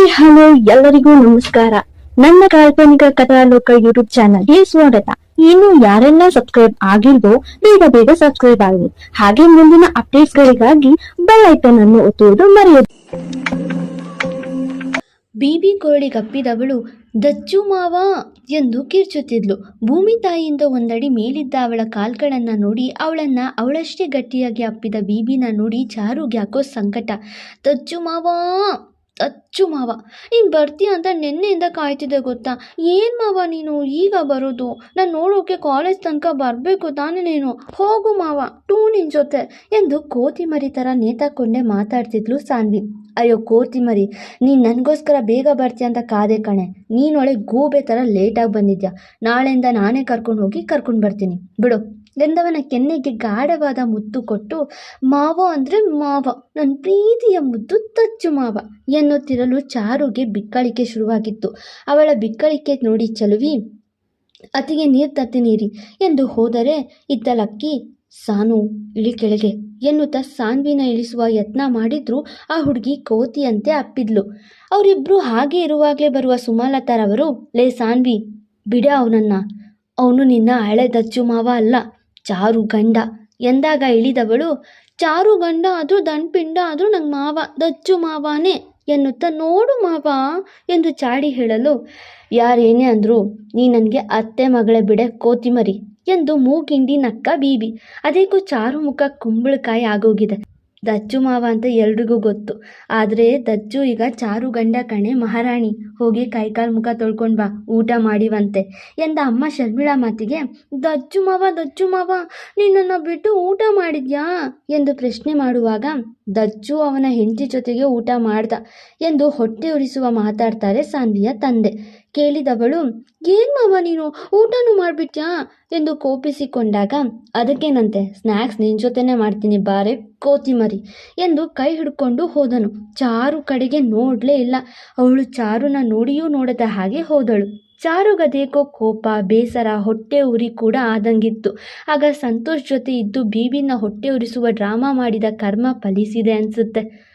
Hi, hello, ಎಲ್ಲರಿಗೂ ನಮಸ್ಕಾರ. ನನ್ನ ಕಾಲ್ಪನಿಕ ಕಥಾಲೋಕ ಯೂಟ್ಯೂಬ್ ಚಾನಲ್ಗೆ ಸ್ವಾಗತ. ಇನ್ನು ಯಾರೆಲ್ಲ ಸಬ್ಸ್ಕ್ರೈಬ್ ಆಗಿಲ್ವೋ, ಬೇಗ ಬೇಗ ಸಬ್ಸ್ಕ್ರೈಬ್ ಆಗಿ ಹಾಗೆ ಮುಂದಿನ ಅಪ್ಡೇಟ್ಸ್ ಗಳಿಗಾಗಿ ಬೆಲ್ ಐಕನ್ ಅನ್ನು ಒತ್ತುವುದು ಮರೆಯದು. ಬೀಬಿ ಕೋಳಿಗಪ್ಪಿದವಳು ದಚ್ಚು ಮಾವ ಎಂದು ಕಿರ್ಚುತ್ತಿದ್ಲು. ಭೂಮಿ ತಾಯಿಯಿಂದ ಒಂದಡಿ ಮೇಲಿದ್ದ ಅವಳ ಕಾಲ್ಗಳನ್ನ ನೋಡಿ, ಅವಳನ್ನ ಅವಳಷ್ಟೇ ಗಟ್ಟಿಯಾಗಿ ಅಪ್ಪಿದ ಬೀಬಿನ ನೋಡಿ, ಚಾರು ಗ್ಯಾಕೋ ಸಂಕಟ. ದಚ್ಚು ಮಾವ ದಚ್ಚು ಮಾವ. ನೀನು ಬರ್ತೀಯ ಅಂತ ನಿನ್ನೆಯಿಂದ ಕಾಯ್ತಿದ್ದೆ ಗೊತ್ತಾ? ಏನು ಮಾವ ನೀನು? ಈಗ ಬರೋದು? ನಾನು ನೋಡೋಕೆ ಕಾಲೇಜ್ ತನಕ ಬರಬೇಕು ತಾನೇ ನೀನು. ಹೋಗು ಮಾವ, ಟೂ ನಿನ್ ಜೊತೆ ಎಂದು ಕೋತಿ ಮರಿ ಥರ ನೇತಾಕೊಂಡೆ ಮಾತಾಡ್ತಿದ್ಲು ಸಾನ್ವಿ. ಅಯ್ಯೋ ಕೋತಿ ಮರಿ ನೀನು ನನಗೋಸ್ಕರ ಬೇಗ ಬರ್ತೀಯ ಅಂತ ಕಾದೆ ಕಣೆ. ನೀನೊಳೆ ಗೂಬೆ ಥರ ಲೇಟಾಗಿ ಬಂದಿದ್ಯಾ? ನಾಳೆಯಿಂದ ನಾನೇ ಕರ್ಕೊಂಡು ಹೋಗಿ ಕರ್ಕೊಂಡು ಬರ್ತೀನಿ. ಬಿಡು. ಎಂದವನ ಕೆನ್ನೆಗೆ ಗಾಢವಾದ ಮುದ್ದು ಕೊಟ್ಟು, ಮಾವ ಅಂದರೆ ಮಾವ ನನ್ನ ಪ್ರೀತಿಯ ಮುದ್ದು ತಚ್ಚು ಮಾವ ಎನ್ನುತ್ತಿರಲು ಚಾರುಗೆ ಬಿಕ್ಕಳಿಕೆ ಶುರುವಾಗಿತ್ತು. ಅವಳ ಬಿಕ್ಕಳಿಕೆ ನೋಡಿ ಚಲುವಿ, ಅತಿಗೆ ನೀರು ನೀರಿ ಎಂದು ಹೋದರೆ, ಇದ್ದಲಕ್ಕಿ, ಸಾನು, ಇಳಿ ಕೆಳಗೆ ಎನ್ನುತ್ತಾ ಸಾನ್ವಿನ ಇಳಿಸುವ ಯತ್ನ ಮಾಡಿದ್ರು ಆ ಹುಡುಗಿ ಕೋತಿಯಂತೆ ಅಪ್ಪಿದ್ಲು. ಅವರಿಬ್ರು ಹಾಗೆ ಇರುವಾಗಲೇ ಬರುವ ಸುಮಲತಾರವರು, ಲೇ ಸಾನ್ವಿ, ಬಿಡ ಅವನನ್ನ. ಅವನು ನಿನ್ನ ಹಳೆ ದಚ್ಚು ಮಾವ ಅಲ್ಲ. ಚಾರು ಗಂಡ ಎಂದಾಗ ಇಳಿದವಳು ಚಾರು ಗಂಡ ಆದರೂ ದಣ್ಪಿಂಡ ಆದರೂ ನಂಗೆ ಮಾವ, ದಚ್ಚು ಮಾವಾನೇ ಎನ್ನುತ್ತ, ನೋಡು ಮಾವ ಎಂದು ಚಾಡಿ ಹೇಳಲು, ಯಾರೇನೇ ಅಂದರು ನೀ ನನಗೆ ಅತ್ತೆ ಮಗಳೇ ಬಿಡೆ, ಕೋತಿಮರಿ ಎಂದು ಮೂಗಿಂಡಿ ನಕ್ಕ ಬೀಬಿ ಅದೇಕೋ ಚಾರು ಮುಖ ಕುಂಬಳಕಾಯಿ ಆಗೋಗಿದೆ. ದಚ್ಚು ಮಾವ ಅಂತ ಎಲ್ರಿಗೂ ಗೊತ್ತು. ಆದರೆ ದಚ್ಚು ಈಗ ಚಾರು ಗಂಡ ಕಣೆ ಮಹಾರಾಣಿ. ಹೋಗಿ ಕೈಕಾಲು ಮುಖ ತೊಳ್ಕೊಂಡು ಬಾ, ಊಟ ಮಾಡಿವಂತೆ. ಎಂದ ಅಮ್ಮ ಶರ್ಮಿಳಾ ಮಾತಿಗೆ, ದಚ್ಚು ಮಾವ ದಚ್ಚು ಮಾವ, ನಿನ್ನನ್ನು ಬಿಟ್ಟು ಊಟ ಮಾಡಿದ್ಯಾ? ಎಂದು ಪ್ರಶ್ನೆ ಮಾಡುವಾಗ, ದಚ್ಚು ಅವನ ಹೆಂಡತಿ ಜೊತೆಗೆ ಊಟ ಮಾಡ್ದ ಎಂದು ಹೊಟ್ಟೆ ಉರಿಸುವ ಮಾತಾಡ್ತಾರೆ ಸಾನ್ವಿಯ ತಂದೆ. ಕೇಳಿದವಳು, ಏನ್ ಮಾವ ನೀನು? ಊಟನೂ ಮಾಡ್ಬಿಟ್ಯಾ? ಎಂದು ಕೋಪಿಸಿಕೊಂಡಾಗ, ಅದಕ್ಕೇನಂತೆ? ಸ್ನ್ಯಾಕ್ಸ್ ನಿನ್ನ ಜೊತೆನೇ ಮಾಡ್ತೀನಿ ಬಾರೆ ಕೋತಿಮರಿ ಎಂದು ಕೈ ಹಿಡ್ಕೊಂಡು ಹೋದನು. ಚಾರು ಕಡೆಗೆ ನೋಡಲೇ ಇಲ್ಲ. ಅವಳು ಚಾರುನ ನೋಡಿಯೂ ನೋಡದ ಹಾಗೆ ಹೋದಳು. ಚಾರುಗದೇಕೋ ಕೋಪ, ಬೇಸರ, ಹೊಟ್ಟೆ ಉರಿ ಕೂಡ ಆದಂಗಿತ್ತು. ಆಗ ಸಂತೋಷ್ ಜೊತೆ ಇದ್ದು ಬೀಬಿನ ಹೊಟ್ಟೆ ಉರಿಸುವ ಡ್ರಾಮಾ ಮಾಡಿದ ಕರ್ಮ ಫಲಿಸಿದೆ ಅನ್ಸುತ್ತೆ.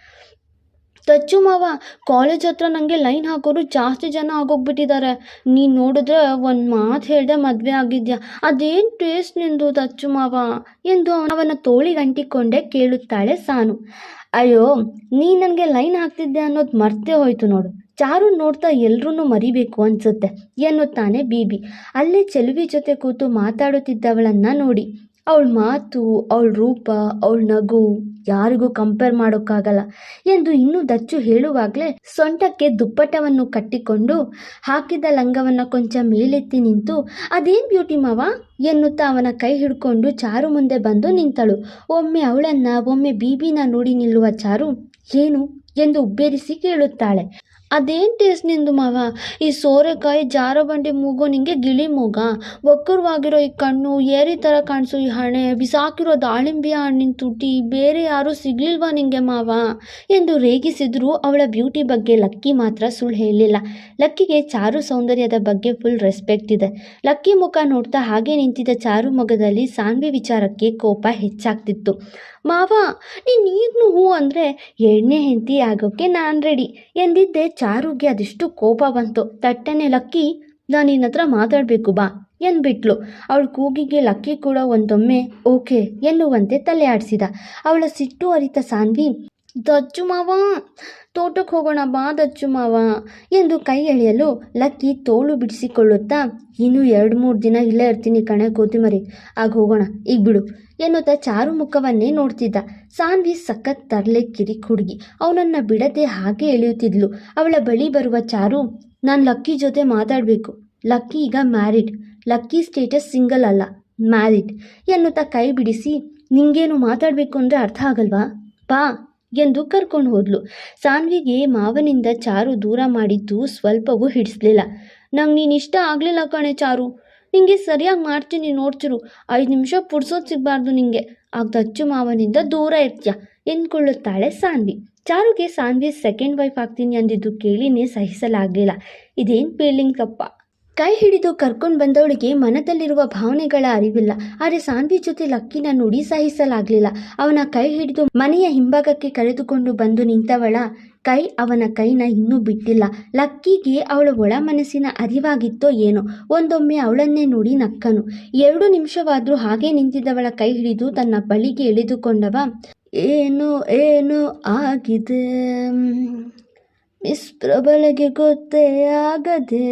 ತಚ್ಚು ಮಾವ ಕಾಲೇಜ್ ಹತ್ರ ನನಗೆ ಲೈನ್ ಹಾಕೋರು ಜಾಸ್ತಿ ಜನ ಆಗೋಗ್ಬಿಟ್ಟಿದ್ದಾರೆ ನೀನು ನೋಡಿದ್ರೆ ಒಂದು ಮಾತು ಹೇಳಿದೆ ಮದುವೆ ಆಗಿದ್ಯಾ? ಅದೇನು ಟೇಸ್ಟ್ ನಿಂದು ತಚ್ಚು ಮಾವ? ಎಂದು ಅವನ ತೋಳಿಗಂಟಿಕೊಂಡೆ ಕೇಳುತ್ತಾಳೆ ಸಾನು. ಅಯ್ಯೋ ನೀ ನನಗೆ ಲೈನ್ ಹಾಕ್ತಿದ್ದೆ ಅನ್ನೋದು ಮರ್ತೇ ಹೋಯ್ತು ನೋಡು. ಚಾರು ನೋಡ್ತಾ ಎಲ್ರೂ ಮರಿಬೇಕು ಅನ್ಸುತ್ತೆ ಎನ್ನುತ್ತಾನೆ ಬೀಬಿ ಅಲ್ಲೇ ಚೆಲುವಿ ಜೊತೆ ಕೂತು ಮಾತಾಡುತ್ತಿದ್ದವಳನ್ನ ನೋಡಿ. ಅವಳ ಮಾತು, ಅವಳ ರೂಪ, ಅವಳ ನಗು ಯಾರಿಗೂ ಕಂಪೇರ್ ಮಾಡೋಕ್ಕಾಗಲ್ಲ ಎಂದು ಇನ್ನೂ ದಚ್ಚು ಹೇಳುವಾಗಲೇ ಸೊಂಟಕ್ಕೆ ದುಪ್ಪಟವನ್ನು ಕಟ್ಟಿಕೊಂಡು ಹಾಕಿದ ಲಂಗವನ್ನ ಕೊಂಚ ಮೇಲೆತ್ತಿ ನಿಂತು, ಅದೇನ್ ಬ್ಯೂಟಿ ಮಾವ? ಎನ್ನುತ್ತಾ ಅವನ ಕೈ ಹಿಡ್ಕೊಂಡು ಚಾರು ಮುಂದೆ ಬಂದು ನಿಂತಳು. ಒಮ್ಮೆ ಅವಳನ್ನ, ಒಮ್ಮೆ ಬೀಬಿನ ನೋಡಿ ನಿಲ್ಲುವ ಚಾರು, ಏನು? ಎಂದು ಉಬ್ಬೇರಿಸಿ ಕೇಳುತ್ತಾಳೆ. ಅದೇನ್ ಟೇಸ್ಟ್ ನಿಂದು ಮಾವ? ಈ ಸೋರೆಕಾಯಿ ಜಾರ ಬಂಡಿ ಮೂಗು ನಿಂಗೆ ಗಿಳಿ ಮೂಗ. ಒಕ್ಕರವಾಗಿರೋ ಈ ಕಣ್ಣು, ಏರಿ ಥರ ಕಾಣಿಸು ಈ ಹಣೆ. ಬಿಸಾಕಿರೋ ದಾಳಿಂಬೆಯ ಹಣ್ಣಿನ ತುಟಿ ಬೇರೆ ಯಾರೂ ಸಿಗ್ಲಿಲ್ವಾ ನಿಂಗೆ ಮಾವ? ಎಂದು ರೇಗಿಸಿದ್ರು ಅವಳ ಬ್ಯೂಟಿ ಬಗ್ಗೆ ಲಕ್ಕಿ ಮಾತ್ರ ಸುಳ್ಳು ಹೇಳಿಲ್ಲ. ಲಕ್ಕಿಗೆ ಚಾರು ಸೌಂದರ್ಯದ ಬಗ್ಗೆ ಫುಲ್ ರೆಸ್ಪೆಕ್ಟ್ ಇದೆ. ಲಕ್ಕಿ ಮುಖ ನೋಡ್ತಾ ಹಾಗೆ ನಿಂತಿದ್ದ ಚಾರು ಮೊಗದಲ್ಲಿ ಸಾನ್ವಿ ವಿಚಾರಕ್ಕೆ ಕೋಪ ಹೆಚ್ಚಾಗ್ತಿತ್ತು. ಮಾವ, ನೀನು ಈಗಲೂ ಹೂ ಅಂದರೆ ಎಣ್ಣೆ ಹೆಂಡತಿ ಆಗೋಕ್ಕೆ ನಾನು ರೆಡಿ ಎಂದಿದ್ದೆ ಚಾರುಗೆ ಅದೆಷ್ಟು ಕೋಪ ಬಂತು. ತಟ್ಟನೆ ಲಕ್ಕಿ ನಾನು ನಿನ್ನ ಹತ್ರ ಮಾತಾಡಬೇಕು ಬಾ ಎಂದ್ಬಿಟ್ಲು. ಅವಳ ಕೂಗಿಗೆ ಲಕ್ಕಿ ಕೂಡ ಒಂದೊಮ್ಮೆ, ಓಕೆ ಎನ್ನುವಂತೆ ತಲೆ ಆಡಿಸಿದ ಅವಳ ಸಿಟ್ಟು ಅರಿತ ಸಾನ್ವಿ ದಚ್ಚು ಮಾವ ತೋಟಕ್ಕೆ ಹೋಗೋಣ ಬಾ ದಚ್ಚು ಮಾವ ಎಂದು ಕೈ ಎಳೆಯಲು ಲಕ್ಕಿ ತೋಳು ಬಿಡಿಸಿಕೊಳ್ಳುತ್ತಾ, ಇನ್ನೂ ಎರಡು ಮೂರು ದಿನ ಇಲ್ಲೇ ಇರ್ತೀನಿ ಕಣೆ ಕೋತಿಮರಿ, ಆಗ ಹೋಗೋಣ, ಈಗ ಬಿಡು ಎನ್ನುತ್ತಾ ಚಾರು ಮುಖವನ್ನೇ ನೋಡ್ತಿದ್ದ. ಸಾನ್ವಿ ಸಖತ್ ತರಲೆ ಕಿರಿಕ್ ಹುಡುಗಿ ಅವನನ್ನು ಬಿಡದೆ ಹಾಗೆ ಎಳೆಯುತ್ತಿದ್ಲು. ಅವಳ ಬಳಿ ಬರುವ ಚಾರು, ನಾನು ಲಕ್ಕಿ ಜೊತೆ ಮಾತಾಡಬೇಕು, ಲಕ್ಕಿ ಈಗ ಮ್ಯಾರಿಡ್, ಲಕ್ಕಿ ಸ್ಟೇಟಸ್ ಸಿಂಗಲ್ ಅಲ್ಲ, ಮ್ಯಾರಿಡ್ ಎನ್ನುತ್ತಾ ಕೈ ಬಿಡಿಸಿ, ನಿಂಗೇನು ಮಾತಾಡಬೇಕು ಅಂದರೆ ಅರ್ಥ ಆಗಲ್ವಾ? ಬಾ ಎಂದು ಕರ್ಕೊಂಡು ಹೋದ್ಲು. ಸಾನ್ವಿಗೆ ಮಾವನಿಂದ ಚಾರು ದೂರ ಮಾಡಿದ್ದು ಸ್ವಲ್ಪವೂ ಹಿಡಿಸ್ಲಿಲ್ಲ. ನಂಗೆ ನೀನು ಇಷ್ಟ ಆಗಲಿಲ್ಲ ಕಣೆ ಚಾರು. ನಿಂಗೆ ಸರಿಯಾಗಿ ಮಾಡ್ತೀನಿ ನೋಡ್ತಿರು. ಐದು ನಿಮಿಷ ಪುಡ್ಸೋದು ಸಿಗಬಾರ್ದು ನಿಂಗೆ. ಆಗ ದಚ್ಚು ಮಾವನಿಂದ ದೂರ ಇರ್ತೀಯ, ಎಂದ್ಕೊಳ್ಳುತ್ತಾಳೆ ಸಾನ್ವಿ. ಚಾರುಗೆ ಸಾನ್ವಿ ಸೆಕೆಂಡ್ ವೈಫ್ ಆಗ್ತೀನಿ ಅಂದಿದ್ದು ಕೇಳಿನೇ ಸಹಿಸಲಾಗಲಿಲ್ಲ. ಇದೇನು ಫೀಲಿಂಗ್ ತಪ್ಪ? ಕೈ ಹಿಡಿದು ಕರ್ಕೊಂಡು ಬಂದವಳಿಗೆ ಮನದಲ್ಲಿರುವ ಭಾವನೆಗಳ ಅರಿವಿಲ್ಲ. ಆದರೆ ಸಾನ್ವಿ ಜೊತೆ ಲಕ್ಕಿನ ನುಡಿ ಸಹಿಸಲಾಗಲಿಲ್ಲ. ಅವನ ಕೈ ಹಿಡಿದು ಮನೆಯ ಹಿಂಭಾಗಕ್ಕೆ ಕರೆದುಕೊಂಡು ಬಂದು ನಿಂತವಳ ಕೈ ಅವನ ಕೈನ ಇನ್ನೂ ಬಿಟ್ಟಿಲ್ಲ. ಲಕ್ಕಿಗೆ ಅವಳ ಒಳ ಮನಸ್ಸಿನ ಅರಿವಾಗಿತ್ತೋ ಏನೋ, ಒಂದೊಮ್ಮೆ ಅವಳನ್ನೇ ನೋಡಿ ನಕ್ಕನು. ಎರಡು ನಿಮಿಷವಾದರೂ ಹಾಗೆ ನಿಂತಿದ್ದವಳ ಕೈ ಹಿಡಿದು ತನ್ನ ಬಳಿಗೆ ಎಳೆದುಕೊಂಡವ, ಏನು ಏನು ಆಗಿದೆ? ಮಿಸ್ ಪ್ರಬಲಗೆ ಗೊತ್ತೇ ಆಗದೆ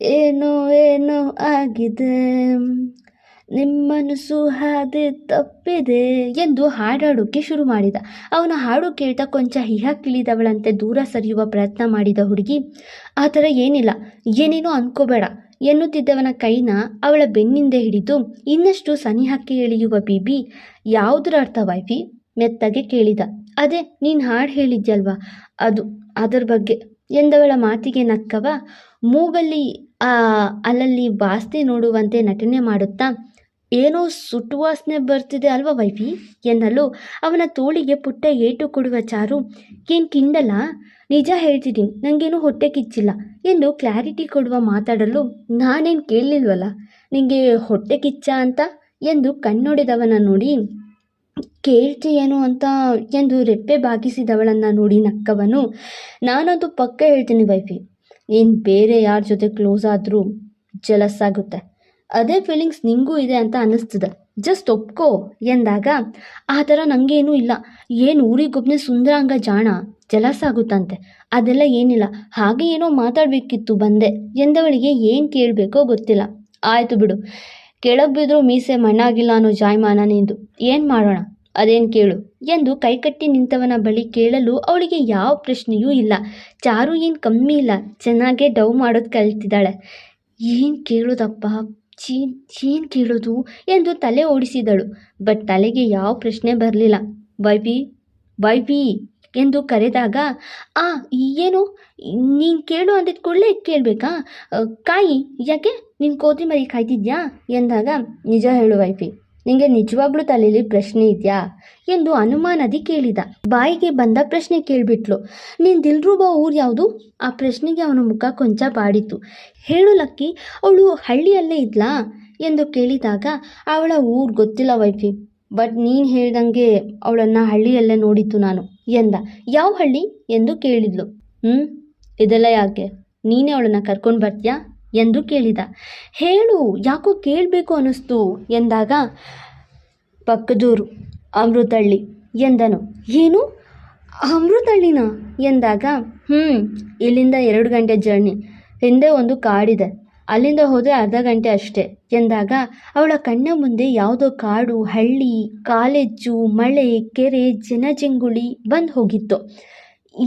ಏನೋ ಏನೋ ಆಗಿದೆ. ನಿಮ್ಮನಸು ಹಾದಿ ತಪ್ಪಿದೆ ಎಂದು ಹಾಡಾಡೋಕೆ ಶುರು ಮಾಡಿದ. ಅವನ ಹಾಡು ಕೇಳ್ತಾ ಕೊಂಚ ಹಿಹಕ್ಕಿಳಿದವಳಂತೆ ದೂರ ಸರಿಯುವ ಪ್ರಯತ್ನ ಮಾಡಿದ ಹುಡುಗಿ, ಆ ಥರ ಏನಿಲ್ಲ, ಏನೇನೋ ಅನ್ಕೋಬೇಡ ಎನ್ನುತ್ತಿದ್ದವನ ಕೈನ ಅವಳ ಬೆನ್ನಿಂದ ಹಿಡಿದು ಇನ್ನಷ್ಟು ಸನಿಹಕ್ಕೆ ಎಳೆಯುವ ಬಿಬಿ ಯಾವುದರ ಅರ್ಥ ವೈಫಿ? ಮೆತ್ತಗೆ ಕೇಳಿದ. ಅದೇ, ನೀನು ಹಾಡು ಹೇಳಿದ್ಯಲ್ವಾ? ಅದು, ಅದರ ಬಗ್ಗೆ ಎಂದವಳ ಮಾತಿಗೆ ನಕ್ಕವ, ಮೂಗಲ್ಲಿ ಅಲ್ಲಲ್ಲಿ ವಾಸನೆ ನೋಡುವಂತೆ ನಟನೆ ಮಾಡುತ್ತಾ, ಏನೋ ಸುಟ್ಟುವಾಸನೆ ಬರ್ತಿದೆ ಅಲ್ವಾ ವೈಫಿ? ಎನ್ನಲು ಅವನ ತೋಳಿಗೆ ಪುಟ್ಟ ಏಟು ಕೊಡುವ ಚಾರು. ಏನು ಕಿಂಡಲ್ಲ ನಿಜ ಹೇಳ್ತಿದ್ದೀನಿ ನನಗೇನು ಹೊಟ್ಟೆ ಕಿಚ್ಚಿಲ್ಲ ಎಂದು ಕ್ಲಾರಿಟಿ ಕೊಡುವ ಮಾತಾಡಲು ನಾನೇನು ಕೇಳಲಿಲ್ವಲ್ಲ? ನಿನಗೆ ಹೊಟ್ಟೆ ಕಿಚ್ಚ ಅಂತ ಎಂದು ಕಣ್ಣೊಡೆದವನ ನೋಡಿ ಏನು ಅಂತ ಎಂದು ರೆಪ್ಪೆ ಬಾಗಿಸಿದವಳನ್ನು ನೋಡಿ ನಕ್ಕವನು. ನಾನದು ಪಕ್ಕ ಹೇಳ್ತೀನಿ ವೈಫಿ ನೀನು ಬೇರೆ ಯಾರ ಜೊತೆ ಕ್ಲೋಸ್ ಆದರೂ ಜಲಸ್ ಆಗುತ್ತೆ. ಅದೇ ಫೀಲಿಂಗ್ಸ್ ನಿಂಗೂ ಇದೆ ಅಂತ ಅನ್ನಿಸ್ತದೆ. ಜಸ್ಟ್ ಒಪ್ಕೋ ಎಂದಾಗ, ಆ ಥರ ನನಗೇನೂ ಇಲ್ಲ. ಏನು ಊರಿಗೊಬ್ಬನೇ ಸುಂದರಾಂಗ ಜಾಣ ಜಲಸ್ ಆಗುತ್ತಂತೆ. ಅದೆಲ್ಲ ಏನಿಲ್ಲ. ಹಾಗೆ ಏನೋ ಮಾತಾಡಬೇಕಿತ್ತು ಬಂದೆ. ಎಂದವಳಿಗೆ ಏನು ಕೇಳಬೇಕೋ ಗೊತ್ತಿಲ್ಲ. ಆಯಿತು ಬಿಡು. ಕೆಳಗೆ ಬಿದ್ದರೂ ಮೀಸೆ ಮಣ್ಣಾಗಿಲ್ಲ ಅನ್ನೋ ಜಾಯಮಾನ ನಿಂದು. ಏನು ಮಾಡೋಣ? ಅದೇನು ಕೇಳು? ಎಂದು ಕೈಕಟ್ಟಿ ನಿಂತವನ ಬಳಿ ಕೇಳಲು ಅವಳಿಗೆ ಯಾವ ಪ್ರಶ್ನೆಯೂ ಇಲ್ಲ. ಚಾರು ಏನು ಕಮ್ಮಿ ಇಲ್ಲ. ಚೆನ್ನಾಗೇ ಡವ್ ಮಾಡೋದು ಕಲ್ತಿದ್ದಾಳೆ. ಏನು ಕೇಳೋದಪ್ಪ? ಚೀನ್ ಚೀನ್ ಕೇಳೋದು? ಎಂದು ತಲೆ ಓಡಿಸಿದಳು. ಬಟ್ ತಲೆಗೆ ಯಾವ ಪ್ರಶ್ನೆ ಬರಲಿಲ್ಲ. ಬೈಬಿ ಬೈಬಿ ಎಂದು ಕರೆದಾಗ, ಆ, ಏನು? ನೀನು ಕೇಳು ಅಂದಿದ್ದ ಕೂಡಲೇ ಕೇಳಬೇಕಾ? ಕಾಯಿ, ಯಾಕೆ? ನೀನು ಕೋತಿ ಮರಿ ಕಾಯ್ತಿದ್ಯಾ? ಎಂದಾಗ, ನಿಜ ಹೇಳು ವೈಫಿ ನಿಂಗೆ ನಿಜವಾಗ್ಲೂ ತಲೆಯಲ್ಲಿ ಪ್ರಶ್ನೆ ಇದೆಯಾ? ಎಂದು ಅನುಮಾನದಿ ಕೇಳಿದ. ಬಾಯಿಗೆ ಬಂದ ಪ್ರಶ್ನೆ ಕೇಳಿಬಿಟ್ಲು. ನೀನು ದಿಲ್ರೂಬಾ ಊರು ಯಾವುದು? ಆ ಪ್ರಶ್ನೆಗೆ ಅವನ ಮುಖ ಕೊಂಚ ಬಾಡಿತು ಹೇಳು ಲಕ್ಕಿ, ಅವಳು ಹಳ್ಳಿಯಲ್ಲೇ ಇದ್ಲಾ? ಎಂದು ಕೇಳಿದಾಗ, ಅವಳ ಊರು ಗೊತ್ತಿಲ್ಲ ವೈಫಿ, ಬಟ್ ನೀನು ಹೇಳ್ದಂಗೆ ಅವಳನ್ನು ಹಳ್ಳಿಯಲ್ಲೇ ನೋಡಿತ್ತು ನಾನು, ಎಂದ. ಯಾವ ಹಳ್ಳಿ? ಎಂದು ಕೇಳಿದ್ಲು. ಹ್ಞೂ ಇದೆಲ್ಲ ಯಾಕೆ? ನೀನೇ ಅವಳನ್ನು ಕರ್ಕೊಂಡು ಬರ್ತೀಯಾ? ಎಂದು ಕೇಳಿದ. ಹೇಳು, ಯಾಕೋ ಕೇಳಬೇಕು ಅನ್ನಿಸ್ತು? ಎಂದಾಗ, ಪಕ್ಕದೂರು ಅಮೃತಳ್ಳಿ ಎಂದನು. ಏನು? ಅಮೃತಳ್ಳಿನ ಎಂದಾಗ ಹ್ಞೂ ಇಲ್ಲಿಂದ ಎರಡು ಗಂಟೆ ಜರ್ನಿ, ಹಿಂದೆ ಒಂದು ಕಾಡಿದೆ, ಅಲ್ಲಿಂದ ಹೋದರೆ ಅರ್ಧ ಗಂಟೆ ಅಷ್ಟೇ ಎಂದಾಗ, ಅವಳ ಕಣ್ಣ ಮುಂದೆ ಯಾವುದೋ ಕಾಡು, ಹಳ್ಳಿ, ಕಾಲೇಜು, ಮಳೆ, ಕೆರೆ, ಜನಜಂಗುಳಿ ಬಂದು ಹೋಗಿತ್ತು.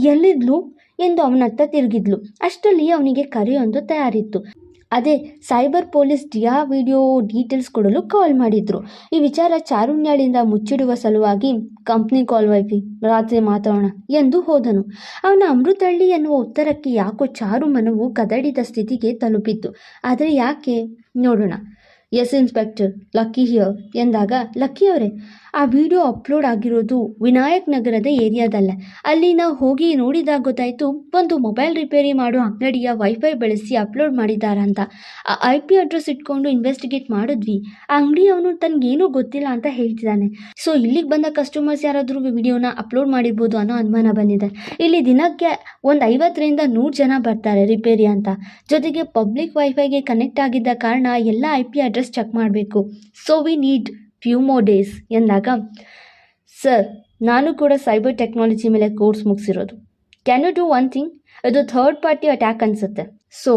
ಎಲ್ಲಿದ್ಲು? ಎಂದು ಅವನತ್ತ ತಿರುಗಿದ್ಲು. ಅಷ್ಟರಲ್ಲಿ ಅವನಿಗೆ ಕರೆಯೊಂದು ತಯಾರಿತ್ತು. ಅದೇ cyber police Diya video details ಕೊಡಲು ಕಾಲ್ ಮಾಡಿದ್ರು. ಈ ವಿಚಾರ ಚಾರುಣ್ಯಾಳಿಂದ ಮುಚ್ಚಿಡುವ ಸಲುವಾಗಿ, ಕಂಪ್ನಿ ಕಾಲ್ ವೈಫಿ, ರಾತ್ರಿ ಮಾತಾಡೋಣ ಎಂದು ಹೋದನು. ಅವನ ಅಮೃತಹಳ್ಳಿ ಎನ್ನುವ ಉತ್ತರಕ್ಕೆ ಯಾಕೋ ಚಾರು ಮನವು ಕದಡಿದ ಸ್ಥಿತಿಗೆ ತಲುಪಿತ್ತು. ಆದರೆ ಯಾಕೆ? ನೋಡೋಣ. ಎಸ್ ಇನ್ಸ್ಪೆಕ್ಟರ್ ಲಕ್ಕಿ ಹಿಯರ್ ಎಂದಾಗ ಲಕ್ಕಿ ಅವರೇ, ಆ ವಿಡಿಯೋ ಅಪ್ಲೋಡ್ ಆಗಿರೋದು ವಿನಾಯಕ್ ನಗರದ ಏರಿಯಾದಲ್ಲ. ಅಲ್ಲಿ ನಾವು ಹೋಗಿ ನೋಡಿದಾಗ ಗೊತ್ತಾಯಿತು, ಒಂದು ಮೊಬೈಲ್ ರಿಪೇರಿ ಮಾಡೋ ಅಂಗಡಿಯ ವೈಫೈ ಬಳಸಿ ಅಪ್ಲೋಡ್ ಮಾಡಿದ್ದಾರೆ ಅಂತ. ಆ ಐ ಪಿ ಅಡ್ರೆಸ್ ಇಟ್ಕೊಂಡು ಇನ್ವೆಸ್ಟಿಗೇಟ್ ಮಾಡಿದ್ವಿ. ಆ ಅಂಗಡಿಯವನು ತನಗೇನೂ ಗೊತ್ತಿಲ್ಲ ಅಂತ ಹೇಳ್ತಿದ್ದಾನೆ ಸೊ ಇಲ್ಲಿಗೆ ಬಂದ ಕಸ್ಟಮರ್ಸ್ ಯಾರಾದರೂ ವಿಡಿಯೋನ ಅಪ್ಲೋಡ್ ಮಾಡಿರ್ಬೋದು ಅನ್ನೋ ಅನುಮಾನ ಬಂದಿದೆ. ಇಲ್ಲಿ ದಿನಕ್ಕೆ ಒಂದು ಐವತ್ತರಿಂದ ನೂರು ಜನ ಬರ್ತಾರೆ ರಿಪೇರಿ ಅಂತ. ಜೊತೆಗೆ ಪಬ್ಲಿಕ್ ವೈಫೈಗೆ ಕನೆಕ್ಟ್ ಆಗಿದ್ದ ಕಾರಣ ಎಲ್ಲ ಐ ಪಿ ಚೆಕ್ ಮಾಡಬೇಕು. So we need few more days ಎಂದಾಗ ಸರ್ ನಾನು ಕೂಡ ಸೈಬರ್ ಟೆಕ್ನಾಲಜಿ ಮೇಲೆ course ಮುಗಿಸಿರೋದು. Can you do one thing ಅದು ಥರ್ಡ್ ಪಾರ್ಟಿ ಅಟ್ಯಾಕ್ ಅನಿಸುತ್ತೆ. ಸೊ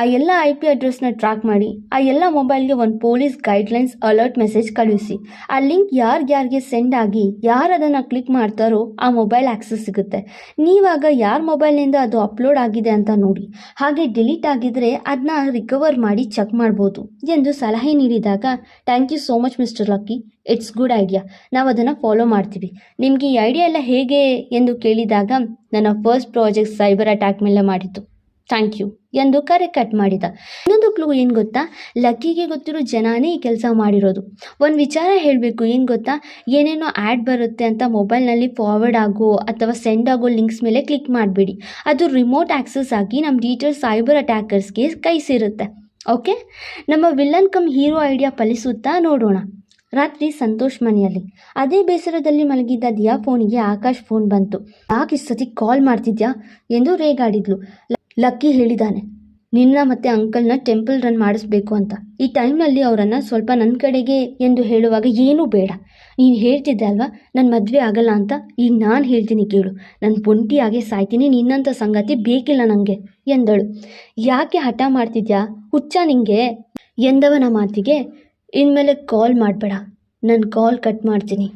ಆ ಎಲ್ಲ ಐ ಪಿ ಅಡ್ರೆಸ್ನ ಟ್ರ್ಯಾಕ್ ಮಾಡಿ, ಆ ಎಲ್ಲ ಮೊಬೈಲ್ಗೆ ಒಂದು ಪೊಲೀಸ್ ಗೈಡ್ಲೈನ್ಸ್ ಅಲರ್ಟ್ ಮೆಸೇಜ್ ಕಳುಹಿಸಿ. ಆ ಲಿಂಕ್ ಯಾರ್ಯಾರಿಗೆ ಸೆಂಡ್ ಆಗಿ, ಯಾರು ಅದನ್ನು ಕ್ಲಿಕ್ ಮಾಡ್ತಾರೋ ಆ ಮೊಬೈಲ್ ಆ್ಯಕ್ಸಸ್ ಸಿಗುತ್ತೆ. ನೀವಾಗ ಯಾರ ಮೊಬೈಲ್ನಿಂದ ಅದು ಅಪ್ಲೋಡ್ ಆಗಿದೆ ಅಂತ ನೋಡಿ. ಹಾಗೆ ಡಿಲೀಟ್ ಆಗಿದ್ರೆ ಅದನ್ನ ರಿಕವರ್ ಮಾಡಿ ಚೆಕ್ ಮಾಡ್ಬೋದು ಎಂದು ಸಲಹೆ ನೀಡಿದಾಗ thank you so much mister Lucky it's good idea ನಾವು ಅದನ್ನು ಫಾಲೋ ಮಾಡ್ತೀವಿ. ನಿಮಗೆ ಈ ಐಡಿಯಾ ಎಲ್ಲ ಹೇಗೆ ಎಂದು ಕೇಳಿದಾಗ, ನನ್ನ ಫಸ್ಟ್ ಪ್ರಾಜೆಕ್ಟ್ ಸೈಬರ್ ಅಟ್ಯಾಕ್ ಮೇಲೆ ಮಾಡಿತ್ತು ಥ್ಯಾಂಕ್ ಯು ಎಂದು ಕರೆ ಕಟ್ ಮಾಡಿದ. ಇನ್ನೊಂದು ಕ್ಲೂ ಏನು ಗೊತ್ತಾ? ಲಕ್ಕಿಗೆ ಗೊತ್ತಿರೋ ಜನಾನೇ ಈ ಕೆಲಸ ಮಾಡಿರೋದು. ಒಂದು ವಿಚಾರ ಹೇಳಬೇಕು, ಏನು ಗೊತ್ತಾ? ಏನೇನೋ ಆ್ಯಡ್ ಬರುತ್ತೆ ಅಂತ ಮೊಬೈಲ್ನಲ್ಲಿ ಫಾರ್ವರ್ಡ್ ಆಗೋ ಅಥವಾ ಸೆಂಡ್ ಆಗೋ ಲಿಂಕ್ಸ್ ಮೇಲೆ ಕ್ಲಿಕ್ ಮಾಡಬೇಡಿ. ಅದು ರಿಮೋಟ್ ಆ್ಯಕ್ಸಸ್ ಆಗಿ ನಮ್ಮ ಡೀಟೇಲ್ಸ್ ಸೈಬರ್ ಅಟ್ಯಾಕರ್ಸ್ಗೆ ಕೈ ಸೇರುತ್ತೆ. ಓಕೆ ನಮ್ಮ ವಿಲ್ಲನ್ ಕಮ್ ಹೀರೋ ಐಡಿಯಾ ಫಲಿಸುತ್ತಾ ನೋಡೋಣ. ರಾತ್ರಿ ಸಂತೋಷ್ ಮನೆಯಲ್ಲಿ. ಅದೇ ಬೇಸರದಲ್ಲಿ ಮಲಗಿದ್ದ ದಿಯಾ ಫೋನಿಗೆ ಆಕಾಶ್ ಫೋನ್ ಬಂತು. ಯಾಕೆ ಸತಿ ಕಾಲ್ ಮಾಡ್ತಿದ್ಯಾ? ಎಂದು ರೇಗಾಡಿದ್ಲು. ಲಕ್ಕಿ ಹೇಳಿದಾನೆ ನಿನ್ನ ಮತ್ತೆ ಅಂಕಲ್ನ ಟೆಂಪಲ್ ರನ್ ಮಾಡಿಸ್ಬೇಕು ಅಂತ. ಈ ಟೈಮ್ನಲ್ಲಿ ಅವರನ್ನು ಸ್ವಲ್ಪ ನನ್ನ ಕಡೆಗೆ ಎಂದು ಹೇಳುವಾಗ ಏನೂ ಬೇಡ. ನೀನು ಹೇಳ್ತಿದ್ದೆ ಅಲ್ವಾ? ನನ್ನ ಮದುವೆ ಆಗಲ್ಲ ಅಂತ. ಈಗ ನಾನು ಹೇಳ್ತೀನಿ ಕೇಳು. ನನ್ನ ಪೊಂಟಿಯಾಗೆ ಸಾಯ್ತೀನಿ ನಿನ್ನಂಥ ಸಂಗತಿ ಬೇಕಿಲ್ಲ ನನಗೆ ಎಂದಳು. ಯಾಕೆ ಹಠ ಮಾಡ್ತಿದ್ಯಾ? ಹುಚ್ಚ ನಿಂಗೆ ಎಂದವನ ಮಾತಿಗೆ, ಇನ್ಮೇಲೆ ಕಾಲ್ ಮಾಡಬೇಡ. ನಾನು ಕಾಲ್ ಕಟ್ ಮಾಡ್ತೀನಿ.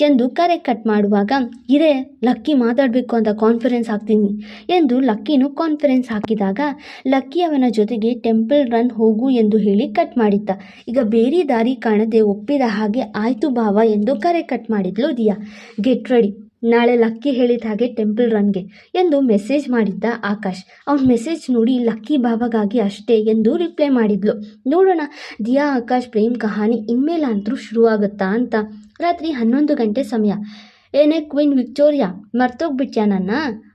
ಎಂದು ಕರೆ ಕಟ್ ಮಾಡುವಾಗ, ಇರೇ, ಲಕ್ಕಿ ಮಾತಾಡಬೇಕು ಅಂತ ಕಾನ್ಫರೆನ್ಸ್ ಹಾಕ್ತೀನಿ ಎಂದು ಲಕ್ಕಿನೂ ಕಾನ್ಫರೆನ್ಸ್ ಹಾಕಿದಾಗ, ಲಕ್ಕಿ ಅವನ ಜೊತೆಗೆ ಟೆಂಪಲ್ ರನ್ ಹೋಗು ಎಂದು ಹೇಳಿ ಕಟ್ ಮಾಡಿದ್ದ. ಈಗ ಬೇರೆ ದಾರಿ ಕಾಣದೆ ಒಪ್ಪಿದ ಹಾಗೆ ಆಯ್ತು ಭಾವ ಎಂದು ಕರೆ ಕಟ್ ಮಾಡಿದ್ಲು ದಿಯಾ. ಗೆಟ್ ರೆಡಿ ನಾಳೆ ಲಕ್ಕಿ ಹೇಳಿದ ಹಾಗೆ ಟೆಂಪಲ್ ರನ್ಗೆ ಎಂದು ಮೆಸೇಜ್ ಮಾಡಿದ್ದ ಆಕಾಶ್. ಅವನ ಮೆಸೇಜ್ ನೋಡಿ ಲಕ್ಕಿ ಬಾಬಾಗಾಗಿ ಅಷ್ಟೇ ಎಂದು ರಿಪ್ಲೈ ಮಾಡಿದ್ಲು. ನೋಡೋಣ, ದಿಯಾ ಆಕಾಶ್ ಪ್ರೇಮ್ ಕಹಾನಿ ಇನ್ಮೇಲಂತರೂ ಶುರುವಾಗುತ್ತಾ ಅಂತ ರಾತ್ರಿ ಹನ್ನೊಂದು ಗಂಟೆ ಸಮಯ. ಏನೇ ಕ್ವೀನ್ ವಿಕ್ಟೋರಿಯಾ, ಮರ್ತೋಗ್ಬಿಟ್ಯಾ ನನ್ನ?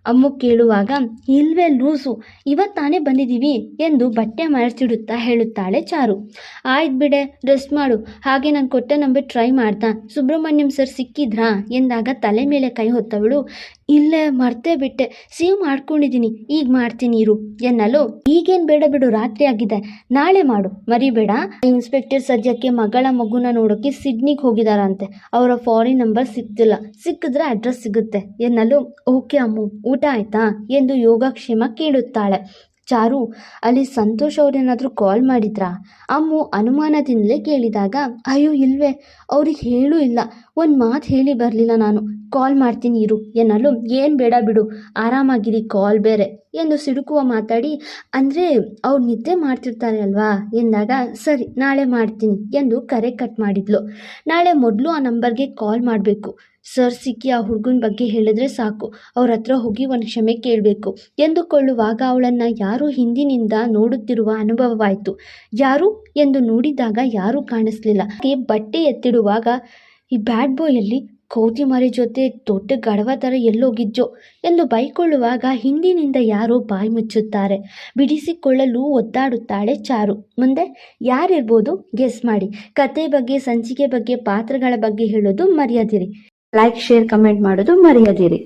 ಅಮ್ಮ ಕೇಳುವಾಗ, ಇಲ್ವೇ ಲೂಸು ಇವತ್ತಾನೇ ಬಂದಿದ್ದೀವಿ ಎಂದು ಬಟ್ಟೆ ಮರೆಸಿಡುತ್ತಾ ಹೇಳುತ್ತಾಳೆ ಚಾರು. ಆಯ್ತು ಬಿಡೆ, ರೆಸ್ಟ್ ಮಾಡು. ಹಾಗೆ ನಾನು ಕೊಟ್ಟ ನಂಬರ್ ಟ್ರೈ ಮಾಡ್ತಾ, ಸುಬ್ರಹ್ಮಣ್ಯಂ ಸರ್ ಸಿಕ್ಕಿದ್ರಾ? ಎಂದಾಗ ತಲೆ ಮೇಲೆ ಕೈ ಹೊತ್ತವಳು ಇಲ್ಲೇ ಮರ್ತೇ ಬಿಟ್ಟೆ. ಸೇವ್ ಮಾಡ್ಕೊಂಡಿದ್ದೀನಿ ಈಗ ಮಾಡ್ತೀನಿ ಇರು. ಎನ್ನಲು ಈಗೇನು ಬೇಡ ಬಿಡು. ರಾತ್ರಿ ಆಗಿದೆ. ನಾಳೆ ಮಾಡು. ಮರಿಬೇಡ. ಇನ್ಸ್ಪೆಕ್ಟರ್ ಸದ್ಯಕ್ಕೆ ಮಗಳ ಮಗುನ ನೋಡೋಕೆ ಸಿಡ್ನಿಗೆ ಹೋಗಿದಾರಂತೆ. ಅವರ ಫಾರಿನ್ ನಂಬರ್ ಸಿಕ್ತಿಲ್ಲ ಸಿಕ್ಕಿದ್ರೆ ಅಡ್ರೆಸ್ ಸಿಗುತ್ತೆ. ಎನ್ನಲು ಓಕೆ ಅಮ್ಮು. ಊಟ ಆಯ್ತಾ? ಎಂದು ಯೋಗಕ್ಷೇಮ ಕೇಳುತ್ತಾಳೆ. ಚಾರು, ಅಲ್ಲಿ ಸಂತೋಷ್ ಅವ್ರೇನಾದರೂ ಕಾಲ್ ಮಾಡಿದ್ರಾ? ಅಮ್ಮು ಅನುಮಾನದಿಂದಲೇ ಕೇಳಿದಾಗ, ಅಯ್ಯೋ, ಇಲ್ವೇ, ಅವ್ರಿಗೆ ಹೇಳೂ ಇಲ್ಲ. ಒಂದು ಮಾತು ಹೇಳಿ ಬರಲಿಲ್ಲ ನಾನು. ಕಾಲ್ ಮಾಡ್ತೀನಿ ಇರು. ಎನ್ನಲು, ಏನು ಬೇಡ ಬಿಡು, ಆರಾಮಾಗಿರಿ ಕಾಲ್ ಬೇರೆ. ಎಂದು ಸಿಡುಕುವ ಮಾತಾಡಿ, ಅಂದರೆ ಅವ್ರು ನಿದ್ದೆ ಮಾಡ್ತಿರ್ತಾರೆ ಅಲ್ವಾ? ಎಂದಾಗ, ಸರಿ, ನಾಳೆ ಮಾಡ್ತೀನಿ. ಎಂದು ಕರೆ ಕಟ್ ಮಾಡಿದ್ಲು. ನಾಳೆ ಮೊದಲು ಆ ನಂಬರ್ಗೆ ಕಾಲ್ ಮಾಡಬೇಕು. ಸರ್ ಸಿಕ್ಕಿ ಆ ಹುಡುಗನ ಬಗ್ಗೆ ಹೇಳಿದ್ರೆ ಸಾಕು. ಅವ್ರ ಹತ್ರ ಹೋಗಿ ಒಂದು ಕ್ಷಮೆ ಕೇಳಬೇಕು. ಎಂದುಕೊಳ್ಳುವಾಗ ಅವಳನ್ನು ಯಾರು ಹಿಂದಿನಿಂದ ನೋಡುತ್ತಿರುವ ಅನುಭವವಾಯಿತು. ಯಾರು ಎಂದು ನೋಡಿದಾಗ ಯಾರೂ ಕಾಣಿಸ್ಲಿಲ್ಲ. ಬಟ್ಟೆ ಎತ್ತಿಡುವಾಗ ಈ ಬ್ಯಾಡ್ ಬಾಯಲ್ಲಿ ಕೌತಿ ಮರಿ ಜೊತೆ ದೊಡ್ಡ ಗಡವ ಥರ ಎಲ್ಲೋಗಿಜ್ಜೋ ಎಂದು ಬೈಕೊಳ್ಳುವಾಗ ಹಿಂದಿನಿಂದ ಯಾರೋ ಬಾಯಿ ಮುಚ್ಚುತ್ತಾರೆ. ಬಿಡಿಸಿಕೊಳ್ಳಲು ಒದ್ದಾಡುತ್ತಾಳೆ ಚಾರು. ಮುಂದೆ ಯಾರಿರ್ಬೋದು? ಗೆಸ್ ಮಾಡಿ. ಕತೆ ಬಗ್ಗೆ, ಸಂಚಿಕೆ ಬಗ್ಗೆ, ಪಾತ್ರಗಳ ಬಗ್ಗೆ ಹೇಳೋದು ಮರೆಯದಿರಿ. ಲೈಕ್ ಶೇರ್ ಕಮೆಂಟ್ ಮಾಡೋದು ಮರೆಯದಿರಿ.